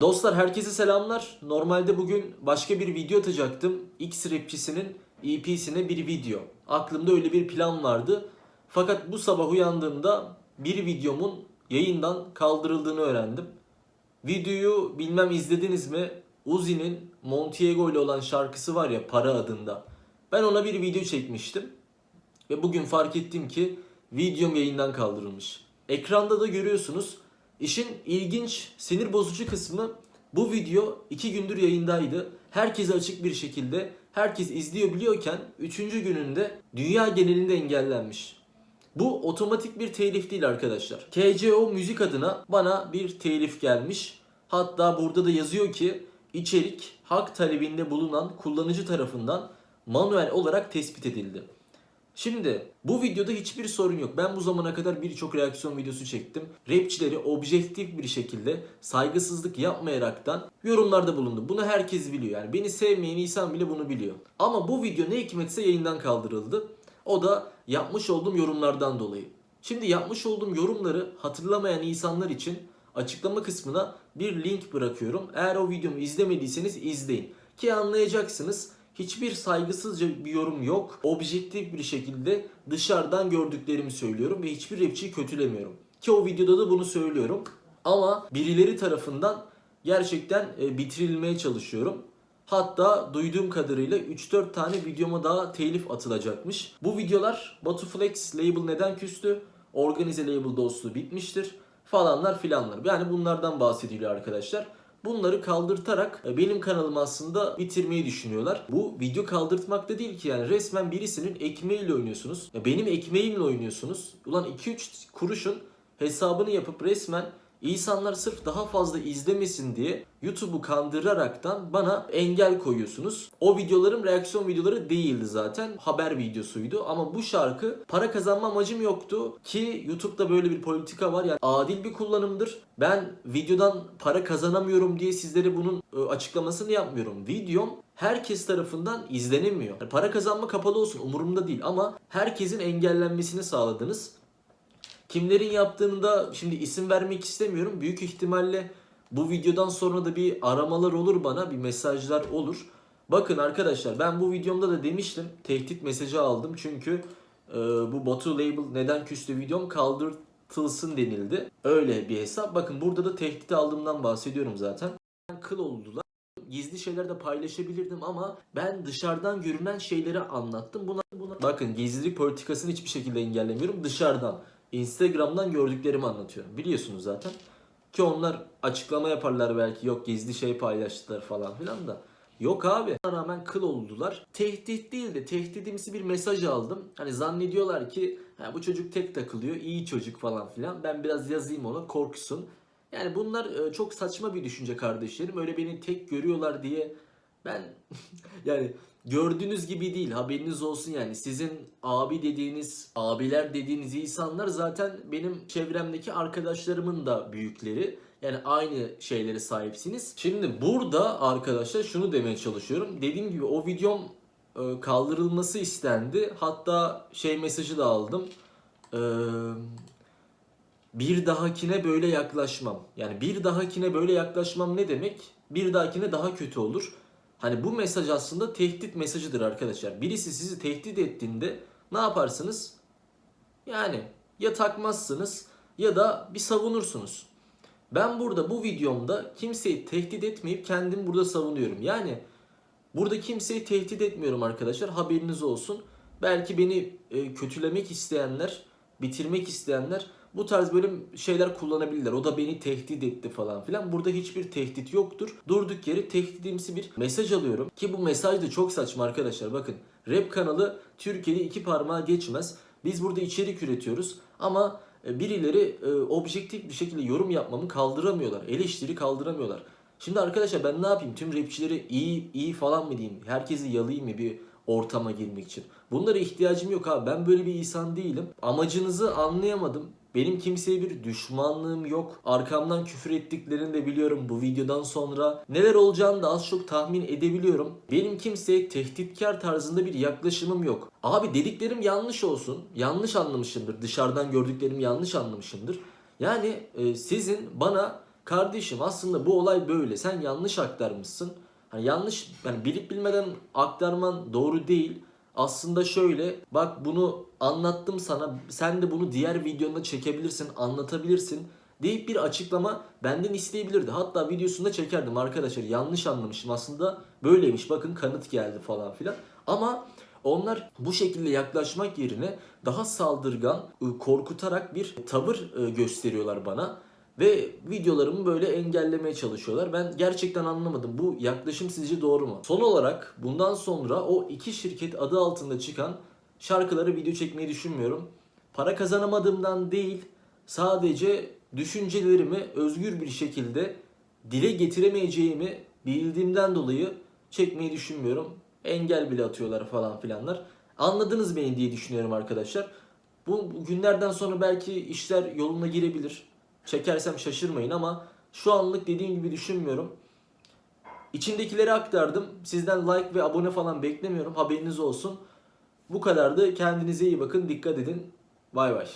Dostlar herkese selamlar. Normalde bugün başka bir video atacaktım. X rapçisinin EP'sine bir video. Aklımda öyle bir plan vardı. Fakat bu sabah uyandığımda bir videomun yayından kaldırıldığını öğrendim. Videoyu bilmem izlediniz mi? Uzi'nin Montiego ile olan şarkısı var ya Para adında. Ben ona bir video çekmiştim. Ve bugün fark ettim ki videom yayından kaldırılmış. Ekranda da görüyorsunuz. İşin ilginç, sinir bozucu kısmı bu video 2 gündür yayındaydı. Herkese açık bir şekilde herkes izliyor biliyorken 3. gününde dünya genelinde engellenmiş. Bu otomatik bir telif değil arkadaşlar. KCO müzik adına bana bir telif gelmiş. Hatta burada da yazıyor ki içerik hak talebinde bulunan kullanıcı tarafından manuel olarak tespit edildi. Şimdi bu videoda hiçbir sorun yok. Ben bu zamana kadar birçok reaksiyon videosu çektim. Rapçileri objektif bir şekilde saygısızlık yapmayaraktan yorumlarda bulundum. Bunu herkes biliyor. Yani beni sevmeyen insan bile bunu biliyor. Ama bu video ne hikmetse yayından kaldırıldı. O da yapmış olduğum yorumlardan dolayı. Şimdi yapmış olduğum yorumları hatırlamayan insanlar için açıklama kısmına bir link bırakıyorum. Eğer o videomu izlemediyseniz izleyin. Ki anlayacaksınız hiçbir saygısızca bir yorum yok. Objektif bir şekilde dışarıdan gördüklerimi söylüyorum ve hiçbir rapçiyi kötülemiyorum. Ki o videoda da bunu söylüyorum. Ama birileri tarafından gerçekten e, bitirilmeye çalışıyorum. Hatta duyduğum kadarıyla 3-4 tane videoma daha telif atılacakmış. Bu videolar Batuflex label neden küstü? Organize label dostluğu bitmiştir falanlar filanlar. Yani bunlardan bahsediliyor arkadaşlar. Bunları kaldırtarak e, benim kanalımı aslında bitirmeyi düşünüyorlar. Bu video kaldırtmak da değil ki yani resmen birisinin ekmeğiyle oynuyorsunuz. Benim ekmeğimle oynuyorsunuz. Ulan 2-3 kuruşun hesabını yapıp resmen insanlar sırf daha fazla izlemesin diye YouTube'u kandıraraktan bana engel koyuyorsunuz. O videolarım reaksiyon videoları değildi zaten. Haber videosuydu ama bu şarkı para kazanma amacım yoktu ki YouTube'da böyle bir politika var. Yani adil bir kullanımdır. Ben videodan para kazanamıyorum diye sizlere bunun e, açıklamasını yapmıyorum. Videom herkes tarafından izlenemiyor. Para kazanma kapalı olsun umurumda değil ama herkesin engellenmesini sağladınız. Kimlerin yaptığını da şimdi isim vermek istemiyorum. Büyük ihtimalle bu videodan sonra da bir aramalar olur bana, bir mesajlar olur. Bakın arkadaşlar ben bu videomda da demiştim. Tehdit mesajı aldım çünkü e, bu Batu Label neden küstü videom kaldırtılsın denildi. Öyle bir hesap. Bakın burada da tehdit aldığımdan bahsediyorum zaten. Kıl oldular. Gizli şeyler de paylaşabilirdim ama ben dışarıdan görünen şeyleri anlattım. Buna, buna... Bakın gizlilik politikasını hiçbir şekilde engellemiyorum. Dışarıdan. Instagram'dan gördüklerimi anlatıyorum. Biliyorsunuz zaten. Ki onlar açıklama yaparlar belki yok gizli şey paylaştılar falan filan da. Yok abi. Buna rağmen kıl oldular. Tehdit değil de tehdidimsi bir mesaj aldım. Hani zannediyorlar ki bu çocuk tek takılıyor iyi çocuk falan filan. Ben biraz yazayım ona korksun. Yani bunlar e, çok saçma bir düşünce kardeşlerim. Öyle beni tek görüyorlar diye ben yani gördüğünüz gibi değil haberiniz olsun yani sizin abi dediğiniz abiler dediğiniz insanlar zaten benim çevremdeki arkadaşlarımın da büyükleri yani aynı şeylere sahipsiniz. Şimdi burada arkadaşlar şunu demeye çalışıyorum. Dediğim gibi o videom e, kaldırılması istendi. Hatta şey mesajı da aldım. Eee bir dahakine böyle yaklaşmam. Yani bir dahakine böyle yaklaşmam ne demek? Bir dahakine daha kötü olur. Hani bu mesaj aslında tehdit mesajıdır arkadaşlar. Birisi sizi tehdit ettiğinde ne yaparsınız? Yani ya takmazsınız ya da bir savunursunuz. Ben burada bu videomda kimseyi tehdit etmeyip kendim burada savunuyorum. Yani burada kimseyi tehdit etmiyorum arkadaşlar. Haberiniz olsun. Belki beni e, kötülemek isteyenler, bitirmek isteyenler bu tarz böyle şeyler kullanabilirler. O da beni tehdit etti falan filan. Burada hiçbir tehdit yoktur. Durduk yere tehdidimsi bir mesaj alıyorum. Ki bu mesaj da çok saçma arkadaşlar. Bakın rap kanalı Türkiye'de iki parmağı geçmez. Biz burada içerik üretiyoruz ama e, birileri e, objektif bir şekilde yorum yapmamı kaldıramıyorlar. Eleştiri kaldıramıyorlar. Şimdi arkadaşlar ben ne yapayım? Tüm rapçileri iyi iyi falan mı diyeyim? Herkesi yalayayım mı bir ortama girmek için? Bunlara ihtiyacım yok abi. Ben böyle bir insan değilim. Amacınızı anlayamadım. Benim kimseye bir düşmanlığım yok. Arkamdan küfür ettiklerini de biliyorum bu videodan sonra. Neler olacağını da az çok tahmin edebiliyorum. Benim kimseye tehditkar tarzında bir yaklaşımım yok. Abi dediklerim yanlış olsun. Yanlış anlamışımdır. Dışarıdan gördüklerimi yanlış anlamışımdır. Yani e, sizin bana Kardeşim aslında bu olay böyle. Sen yanlış aktarmışsın. Hani yanlış yani bilip bilmeden aktarman doğru değil. Aslında şöyle bak bunu anlattım sana sen de bunu diğer videonda çekebilirsin anlatabilirsin deyip bir açıklama benden isteyebilirdi. Hatta videosunda çekerdim arkadaşlar yanlış anlamışım aslında böyleymiş bakın kanıt geldi falan filan. Ama onlar bu şekilde yaklaşmak yerine daha saldırgan, ı, korkutarak bir tavır ı, gösteriyorlar bana. Ve videolarımı böyle engellemeye çalışıyorlar. Ben gerçekten anlamadım. Bu yaklaşım sizce doğru mu? Son olarak bundan sonra o iki şirket adı altında çıkan şarkıları video çekmeyi düşünmüyorum. Para kazanamadığımdan değil, sadece düşüncelerimi özgür bir şekilde dile getiremeyeceğimi bildiğimden dolayı çekmeyi düşünmüyorum. Engel bile atıyorlar falan filanlar. Anladınız beni diye düşünüyorum arkadaşlar. Bu günlerden sonra belki işler yoluna girebilir. Çekersem şaşırmayın ama şu anlık dediğim gibi düşünmüyorum. İçindekileri aktardım. Sizden like ve abone falan beklemiyorum. Haberiniz olsun. Bu kadardı. Kendinize iyi bakın. Dikkat edin. Bay bay.